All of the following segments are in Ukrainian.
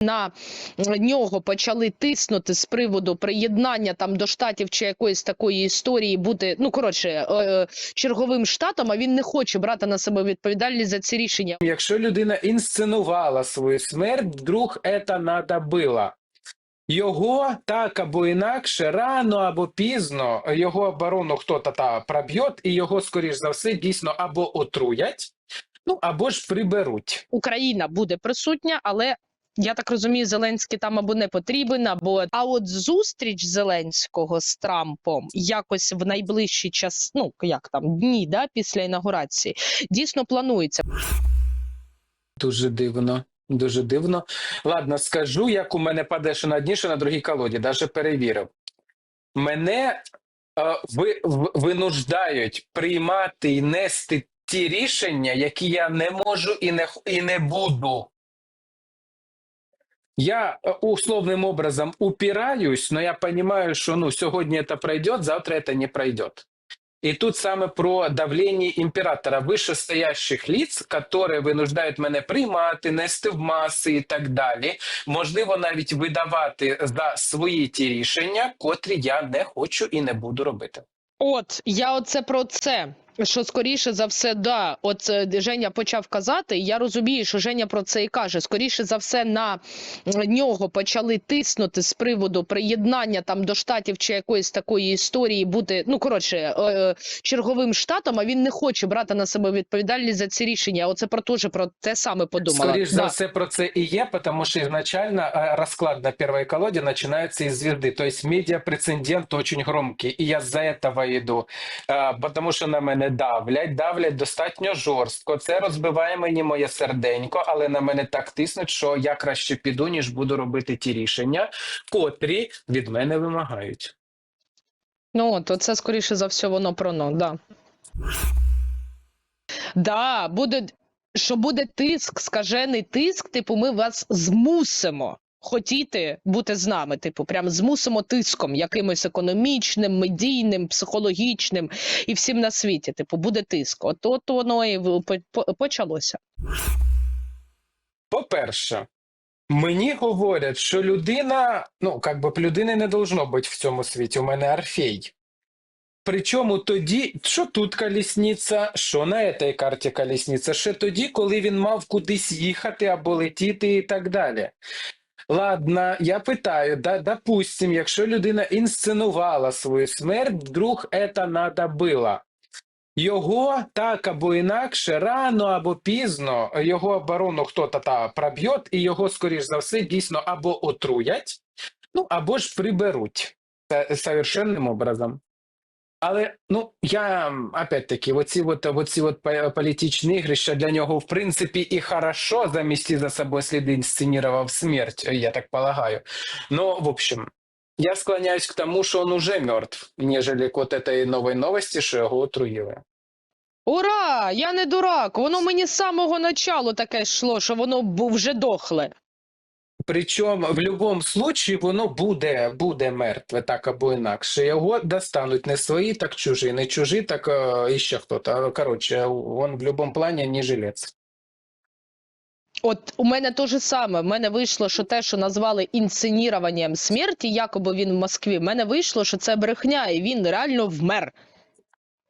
на нього почали тиснути з приводу приєднання там до штатів чи якоїсь такої історії бути, ну коротше, е, черговим штатом, а він не хоче брати на себе відповідальність за ці рішення. Якщо людина інсценувала свою смерть, вдруг це надо було. Його так або інакше, рано або пізно, його оборону хто-то та проб'є, і його, скоріш за все, дійсно або отруять, ну або ж приберуть. Україна буде присутня, але я так розумію, Зеленський там або не потрібен, або а от зустріч Зеленського з Трампом якось в найближчий час, ну як там дні, да, після інаугурації, дійсно планується. Дуже дивно. Дуже дивно. Ладно, скажу, як у мене паде що на одній, що на другій колоді, даже перевірив. Мене е, ви, винуждають приймати і нести ті рішення, які я не можу і не, і не буду Я е, условным образом упираюсь, но я понимаю, что ну, сегодня это пройдет, завтра это не пройдет. И тут саме про давление императора вышестоящих лиц, которые винуждають мене приймати, нести в маси і так далі. Можливо, навіть видавати за свої ті рішення, котрі я не хочу і не буду робити. От я оце про це. Що скоріше за все, да, от е, Женя почав казати. і Я розумію, що Женя про це і каже. Скоріше за все, на нього почали тиснути з приводу приєднання там до штатів чи якоїсь такої історії бути, ну коротше, е, черговим штатом. А він не хоче брати на себе відповідальність за ці рішення. Оце про теж про те саме подумала. Скоріше за все про це і є, тому що изначально е, розклад на першій колоді починається із звезди. Тобто медіа-прецедент дуже громкий. І я за этого йду. Е, Тому що на мене давлять, давлять достатньо жорстко. Це розбиває мені моє серденько, але на мене так тиснуть, що я краще піду, ніж буду робити ті рішення, котрі від мене вимагають. Ну, от, оце скоріше за все воно про но, да. Да, буде, що буде тиск, скажений тиск, типу, ми вас змусимо хотіти бути з нами. Типу, прям змусимо тиском, якимось економічним, медійним, психологічним і всім на світі. Типу, буде тиск. От, от воно і почалося. По-перше, мені говорять, що людина, ну, як би людини не должно бути в цьому світі. У мене Орфей. Причому тоді, що тут колісниця, що на цій карті колісниця, ще тоді, коли він мав кудись їхати або летіти і так далі. Ладно, я питаю, да, допустим, якщо людина інсценувала свою смерть, вдруг це надо. Його так або інакше, рано або пізно, його оборону хто-то та проб'є, і його, скоріш за все, дійсно або отруять, ну або ж приберуть совершенним образом. Але ну я опять-таки, оці от, оці от по- політичні ігрища для нього в принципі і хорошо замісти за собою сліди інсценував смерть, я так полагаю. Но, в общем, я склоняюсь к тому, що он уже мертв, нежели к вот этой новой новости, що його отруїли. Ура! Я не дурак! Воно мені з самого началу таке йшло, що воно вже дохле. Причому в будь-якому случаї воно буде, буде мертве, так або інакше. Його достануть не свої, так чужі, не чужі, так е, іще хто-то. Коротше, він в будь-якому плані не жилець. От у мене те ж саме. В мене вийшло, що те, що назвали інсценіруванням смерті, якоби він в Москві. В мене вийшло, що це брехня, і він реально вмер.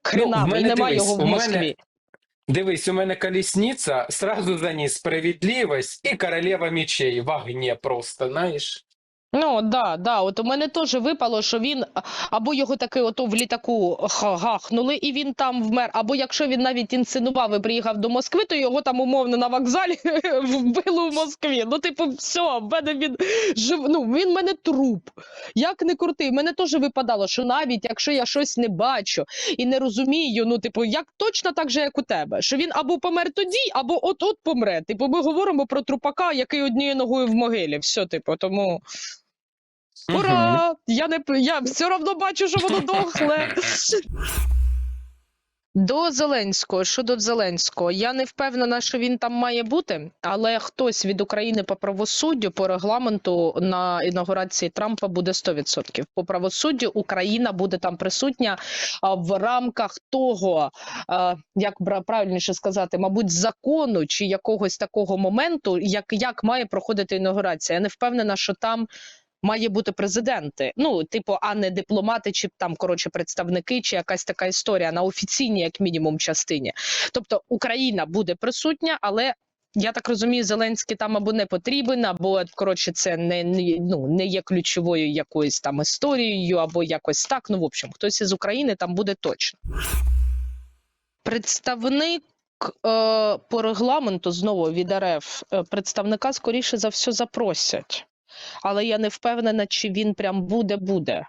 Хренами, Ну, і немає його в у мене- Москві. Дивись, у мене колісниця, сразу за ній справедливість і королева мечей в огні просто, знаєш. Ну да, да. От у мене теж випало, що він або його таки ото в літаку гахнули, і він там вмер. Або якщо він навіть інсценував і приїхав до Москви, то його там умовно на вокзалі вбили в Москві. Ну, типу, все, в мене він жив. Ну він мене труп. Як не крути, в мене теж випадало, що навіть якщо я щось не бачу і не розумію, ну типу, як точно так же, як у тебе, що він або помер тоді, або от-от помре. Типу, ми говоримо про трупака, який однією ногою в могилі. Все, типу, тому. Ура! Я не я все одно бачу, що воно дохле. До Зеленського, щодо Зеленського, я не впевнена, що він там має бути, але хтось від України по правосуддю по регламенту на інаугурації Трампа буде 100%. По правосуддю Україна буде там присутня в рамках того, як правильніше сказати, мабуть, закону чи якогось такого моменту, як, як має проходити інаугурація. Я не впевнена, що там має бути президенти. Ну, типу, а не дипломати, чи там коротше представники, чи якась така історія на офіційній, як мінімум, частині. Тобто Україна буде присутня, але. Я так розумію, Зеленський там або не потрібен, або коротше, це не, не ну не є ключовою якоюсь там історією, або якось так. Ну, в общем, хтось із України там буде точно. Представник е, по регламенту знову від РФ е, представника скоріше за все запросять але я не впевнена, чи він прям буде буде.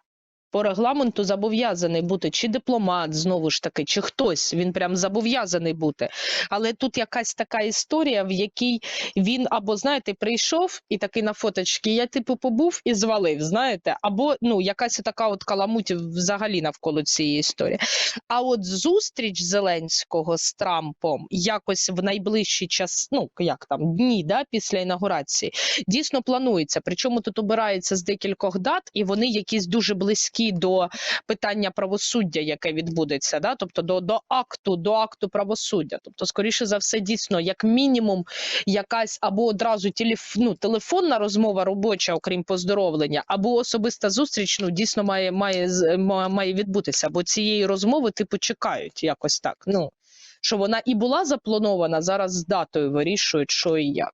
По регламенту зобов'язаний бути чи дипломат, знову ж таки, чи хтось. Він прям зобов'язаний бути. Але тут якась така історія, в якій він або, знаєте, прийшов і такий на фоточки, я типу побув і звалив, знаєте, або ну якась така от каламуть взагалі навколо цієї історії. А от зустріч Зеленського з Трампом якось в найближчий час, ну як там дні, да, після інаугурації, дійсно планується. Причому тут обирається з декількох дат, і вони якісь дуже близькі до питання правосуддя, яке відбудеться, да? тобто до, до акту, до акту правосуддя. Тобто, скоріше за все, дійсно, як мінімум, якась або одразу телеф... ну, телефонна розмова робоча, окрім поздоровлення, або особиста зустріч, ну дійсно має, має, має відбутися, бо цієї розмови типу чекають якось так. Ну що вона і була запланована, зараз з датою вирішують, що і як.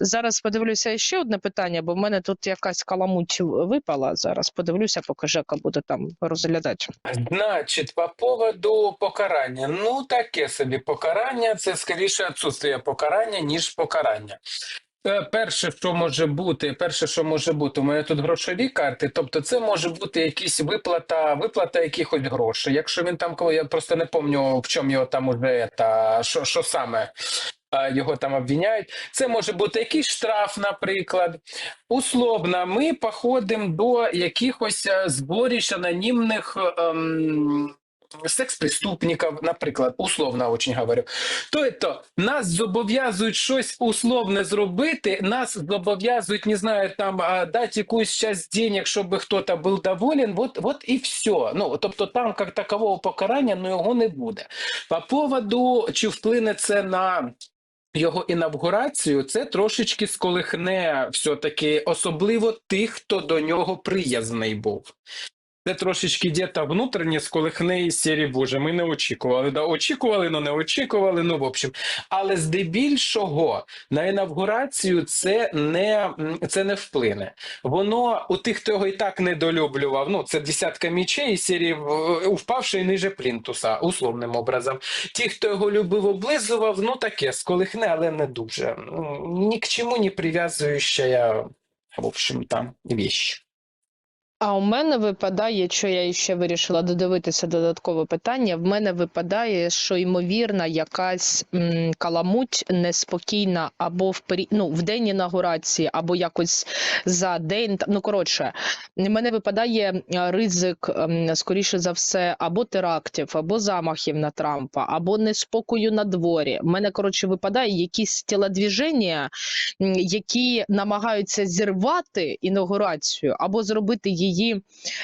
Зараз подивлюся ще одне питання, бо в мене тут якась каламуть випала. Зараз подивлюся, покажу, яка буде там розглядати. Значить, по поводу покарання. Ну, таке собі покарання це скоріше відсутствие покарання, ніж покарання. Е, Перше, що може бути, перше, що може бути, у мене тут грошові карти, тобто це може бути якісь виплата, виплата якихось грошей. Якщо він там, коли я просто не пам'ятаю, в чому його там уже та що, що саме е, його там обвиняють. Це може бути якийсь штраф, наприклад. Условно, ми походимо до якихось е, анонімних. ем, Секс-преступників, наприклад, условно очень говорю. Тобто нас зобов'язують щось условне зробити, нас зобов'язують, не знаю, там дати якусь часть денег, щоб хтось був доволен, вот, вот і все. Ну, тобто там як такового покарання, ну його не буде. По поводу, чи вплине це на його інавгурацію, це трошечки сколихне все-таки, особливо тих, хто до нього приязний був. Це трошечки діта внутрішнє сколихне із серії Боже. Ми не очікували. Да, очікували, але не очікували. Ну, в общем. Але здебільшого на інавгурацію це не, це не вплине. Воно у тих, хто його і так недолюблював, ну це десятка мічей із серії в- впавши ниже плінтуса, условним образом. Ті, хто його любив, облизував, ну таке сколихне, але не дуже. Ні к чому не прив'язуюча, в общем, там віщ. А у мене випадає, що я ще вирішила додивитися додаткове питання. В мене випадає, що ймовірна якась м, каламуть неспокійна або в пері... ну, в день інаугурації, або якось за день. Ну коротше, в мене випадає е, ризик, ем, скоріше за все, або терактів, або замахів на Трампа, або неспокою на дворі. В мене коротше випадає якісь тілодвіження, які намагаються зірвати інаугурацію або зробити її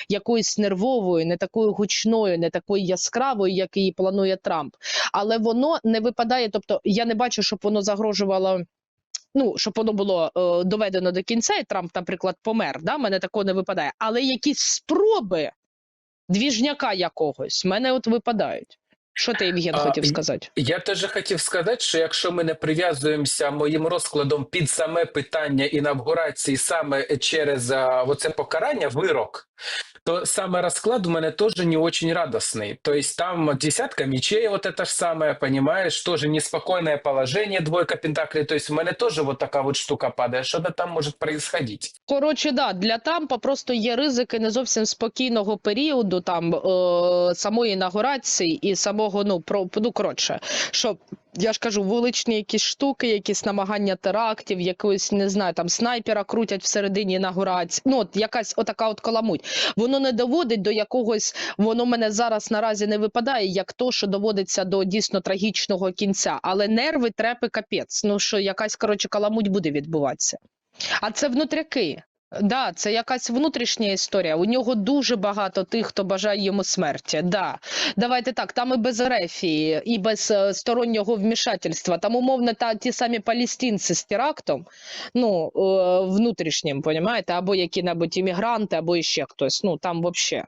якоюсь нервовою, не такою гучною, не такою яскравою, як її планує Трамп. Але воно не випадає. Тобто, я не бачу, щоб воно загрожувало. Ну, щоб воно було е, доведено до кінця, і Трамп, наприклад, помер. Да? Мене такого не випадає. Але якісь спроби двіжняка якогось мене от випадають. Що ти, Євген, хотів сказати? Я теж хотів сказати, що якщо ми не прив'язуємося моїм розкладом під саме питання інавгурації саме через оце покарання, вирок, то саме розклад у мене теж не очень радостный. То есть там десятка мечей, вот это же самое, понимаешь, тоже неспокойное положение, двойка пентаклей. То есть у мене теж вот така вот штука падає. Що там може происходить? Коротше, да, для Трампа просто є ризики не зовсім спокійного періоду, там е, самої інаугурації і самого, ну про ну коротше, що Я ж кажу, вуличні якісь штуки, якісь намагання терактів, якогось, не знаю, там снайпера крутять всередині інаугурації. Ну, от якась отака от каламуть. Воно не доводить до якогось, воно мене зараз наразі не випадає, як то, що доводиться до дійсно трагічного кінця. Але нерви трепи капець. Ну що якась коротше каламуть буде відбуватися. А це внутряки. Да, це якась внутрішня історія. У нього дуже багато тих, хто бажає йому смерті. Да. Давайте так, там і без рефії, і без е, стороннього вмішательства. Там, умовно, та, ті самі палістинці з терактом, ну, е, внутрішнім, понімаєте, або які-небудь іммігранти, або іще хтось. Ну, там взагалі.